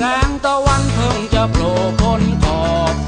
แสงตะวันเพิ่งจะโผล่พ้นขอบ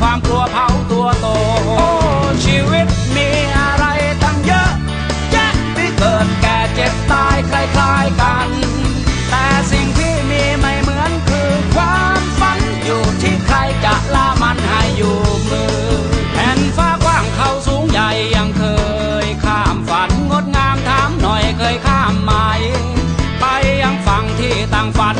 ความกลัวเผาตัวโต โอ้ชีวิตมีอะไรตั้งเยอะแยะที่เกิดแก่เจ็บตายคล้ายๆกัน แต่สิ่งที่มีไม่เหมือนคือความฝันอยู่ที่ใครจะล่ามันให้อยู่มือแผ่นฟ้ากว้างเขาสูงใหญ่ยังเคย ข้ามฝันงดงามถามหน่อยเคยข้ามไหมไปยังฝั่งที่ต่างฝัน